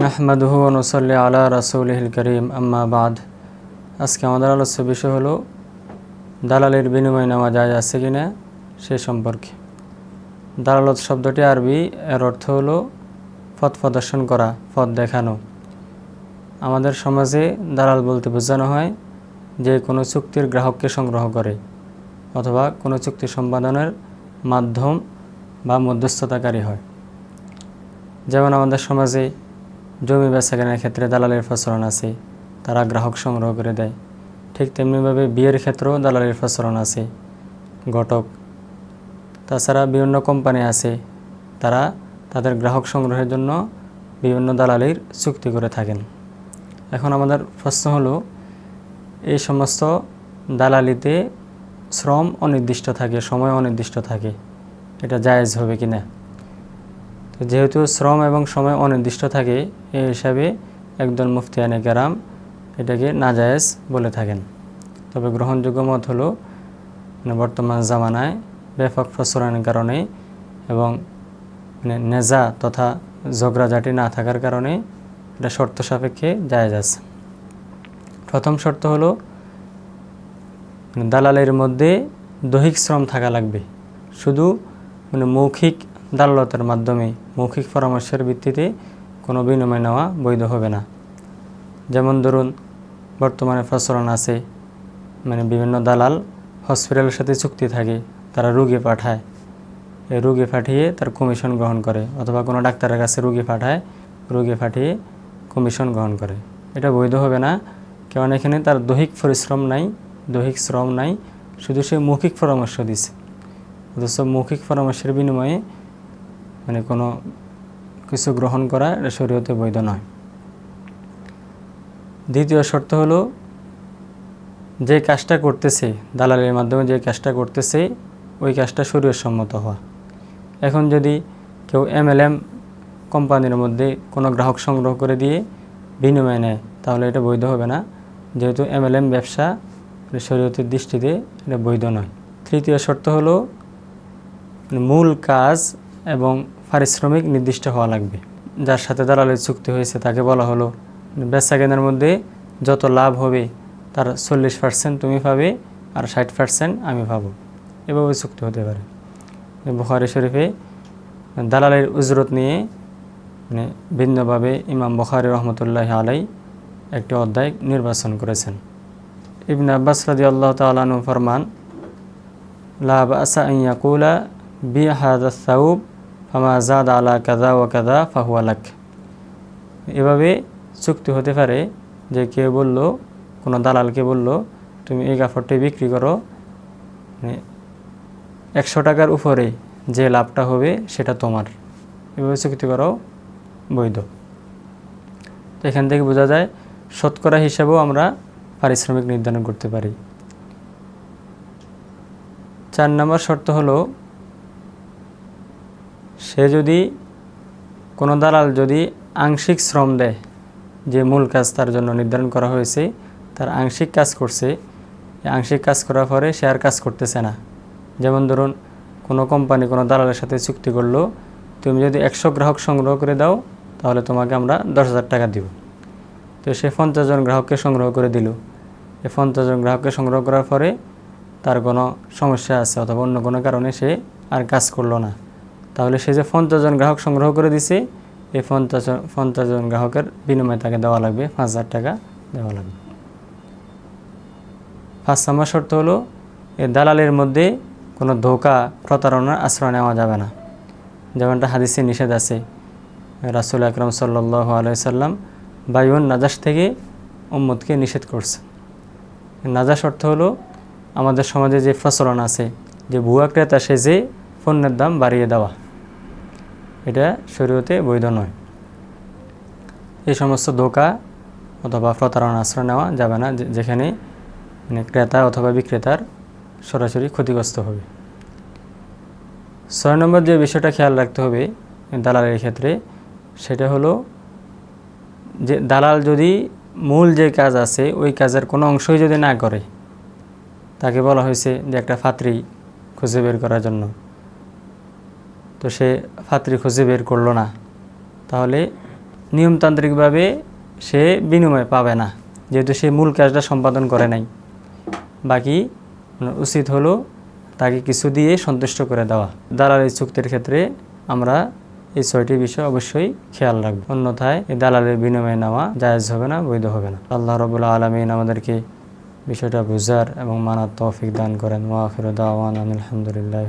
নাহমাদুহু নসল্লি আলা রাসৌলহিল করিম, আম্মা বাদ। আজকে আমাদের আলোচ্য বিষয় হলো, দালালের বিনিময় নেওয়া যায় আছে কি না, সে সম্পর্কে। দালালত শব্দটি আরবি, এর অর্থ হলো পথ প্রদর্শন করা, পথ দেখানো। আমাদের সমাজে দালাল বলতে বোঝানো হয় যে কোনো চুক্তির গ্রাহককে সংগ্রহ করে, অথবা কোনো চুক্তি সম্পাদনের মাধ্যম বা মধ্যস্থতাকারী হয়। যেমন আমাদের সমাজে জমি বেচাকেনার ক্ষেত্রে দালালের প্রচলন আছে, তারা গ্রাহক সংগ্রহ করে দেয়। ঠিক তেমনিভাবে বিয়ের ক্ষেত্রেও দালালের প্রচলন আছে। ঘটক, তাছাড়া বিভিন্ন কোম্পানি আছে, তারা তাদের গ্রাহক সংগ্রহের জন্য বিভিন্ন দালালির চুক্তি করে থাকেন। এখন আমাদের প্রশ্ন হলো, এই সমস্ত দালালিতে শ্রম অনির্দিষ্ট থাকে, সময় অনির্দিষ্ট থাকে, এটা জায়েজ হবে কি না যেহেতু শ্রম এবং সময় অনির্দিষ্ট থাকে এই হিসাবে একদল মুফতিয়ানে কেরাম এটাকে নাজায়েজ বলে থাকেন। তবে গ্রহণযোগ্য মত হলো মানে বর্তমান জামানায় ব্যাপক প্রচলনের কারণে এবং মানে নেজা তথা ঝগড়াঝাটি না থাকার কারণে এটা শর্ত সাপেক্ষে জায়েজ আছে। প্রথম শর্ত হলো মানে দালালের মধ্যে দৈহিক শ্রম থাকা লাগবে। শুধু মানে মৌখিক দালালতের মাধ্যমে মৌখিক পরামর্শের ভিত্তিতে কোনো বিনিময় নেওয়া বৈধ হবে না। যেমন ধরুন, বর্তমানে প্রচলন আছে মানে বিভিন্ন দালাল হসপিটালের সাথে চুক্তি থাকে, তারা রুগী পাঠায়। এই রুগী পাঠিয়ে তার কমিশন গ্রহণ করে, অথবা কোনো ডাক্তারের কাছে রুগী পাঠায়, রুগী পাঠিয়ে কমিশন গ্রহণ করে। এটা বৈধ হবে না, কারণ এখানে তার দৈহিক পরিশ্রম নাই, দৈহিক শ্রম নাই, শুধু সে মৌখিক পরামর্শ দিছে। অথচ মৌখিক পরামর্শের বিনিময়ে মানে কোনো কিছু গ্রহণ করা এটা শরীয়তে বৈধ নয়। দ্বিতীয় শর্ত হলো, যে কাজটা করতেছে, দালালের মাধ্যমে যে কাজটা করতেছে, ওই কাজটা সম্মত হওয়া। এখন যদি কেউ এমএলএম কোম্পানির মধ্যে কোনো গ্রাহক সংগ্রহ করে দিয়ে বিনিময় নেয়, তাহলে এটা বৈধ হবে না। যেহেতু এমএলএম ব্যবসা শরীয়তের দৃষ্টিতে এটা বৈধ নয়। তৃতীয় শর্ত হলো মূল কাজ এবং পারিশ্রমিক নির্দিষ্ট হওয়া লাগবে। যার সাথে দালালের চুক্তি হয়েছে, তাকে বলা হলো বেচা কেনার মধ্যে যত লাভ হবে, তার চল্লিশ পার্সেন্ট তুমি পাবে আর ষাট পার্সেন্ট আমি পাবো। এভাবে চুক্তি হতে পারে। বুখারি শরীফে দালালের উজরত নিয়ে মানে ভিন্নভাবে ইমাম বখারি রহমতুল্লাহ আলাই একটি অধ্যায় নির্বাচন করেছেন। ইবন আব্বাস রাজি আল্লাহ তালু ফরমান লাভ আসা ইয়াকুলা বি হাদ সাউব ফামা জাদ আলা কাদা ও কাদা ফাহুয়ালাক এভাবে চুক্তি হতে পারে যে কেউ বলল, কোনো দালালকে বলল, তুমি এই কাপড়টি বিক্রি করো। মানে একশো টাকার উপরে যে লাভটা হবে সেটা তোমার। এভাবে চুক্তি করাও বৈধ। তো এখান থেকে বোঝা যায়, শতকরা হিসাবেও আমরা পারিশ্রমিক নির্ধারণ করতে পারি। চার নম্বর শর্ত হলো সে যদি কোনো দালাল যদি আংশিক শ্রম দেয়, যে মূল কাজ তার জন্য নির্ধারণ করা হয়েছে, তার আংশিক কাজ করছে আংশিক কাজ করার পরে সে আর কাজ করতেছে না। যেমন ধরুন, কোনো কোম্পানি কোনো দালালের সাথে চুক্তি করল, তুমি যদি একশো গ্রাহক সংগ্রহ করে দাও, তাহলে তোমাকে আমরা দশ হাজার টাকা দিব। তো সে পঞ্চাশ জন গ্রাহককে সংগ্রহ করে দিল। এই পঞ্চাশ জন গ্রাহককে সংগ্রহ করার পরে তার কোনো সমস্যা আছে অথবা অন্য কোনো কারণে সে আর কাজ করল না। তাহলে সে যে পঞ্চাশ জন গ্রাহক সংগ্রহ করে দিছে, এই পঞ্চাশ পঞ্চাশ জন গ্রাহকের বিনিময়ে তাকে দেওয়া লাগবে পাঁচ হাজার টাকা দেওয়া লাগবে। পাঁচ নম্বর শর্ত হলো, এই দালালের মধ্যে কোনো ধোকা, প্রতারণার আশ্রয় নেওয়া যাবে না। যেমনটা হাদিসে নিষেধ আছে, রাসুল আকরম সাল্লাহ আলাইসাল্লাম বায়ুন নাজাস থেকে উম্মদকে নিষেধ করছে। নাজাস অর্থ হলো, আমাদের সমাজে যে প্রচলন আছে, যে ভুয়া ক্রেতা সেজে পণ্যের দাম বাড়িয়ে দেওয়া। এটা শরীয়তে বৈধ নয়। এই সমস্ত ধোকা অথবা প্রতারণা, আশ্রয় নেওয়া যাবে না যেখানে মানে ক্রেতা অথবা বিক্রেতার সরাসরি ক্ষতিগ্রস্ত হবে। ছয় নম্বর যে বিষয়টা খেয়াল রাখতে হবে দালালের ক্ষেত্রে, সেটা হলো যে দালাল যদি মূল যে কাজ আছে, ওই কাজের কোনো অংশই যদি না করে, তাকে বলা হয়েছে যে একটা ফাত্রি খুঁজে বের করার জন্য। তো সে ফাত্রি খুঁজে বের করল না। তাহলে নিয়মতান্ত্রিকভাবে সে বিনিময় পাবে না, যেহেতু সে মূল কাজটা সম্পাদন করে নাই। বাকি উচিত হলো তাকে কিছু দিয়ে সন্তুষ্ট করে দেওয়া। দালালি চুক্তির ক্ষেত্রে আমরা এই ছয়টি বিষয় অবশ্যই খেয়াল রাখব। অন্যথায় এই দালালের বিনিময়ে নেওয়া জায়জ হবে না, বৈধ হবে না। আল্লাহ রবুল্লা আলমিন আমাদেরকে বিষয়টা বুঝার এবং মানার তৌফিক দান করেন। ওয়াখির দাওয়ান আলহামদুলিল্লাহ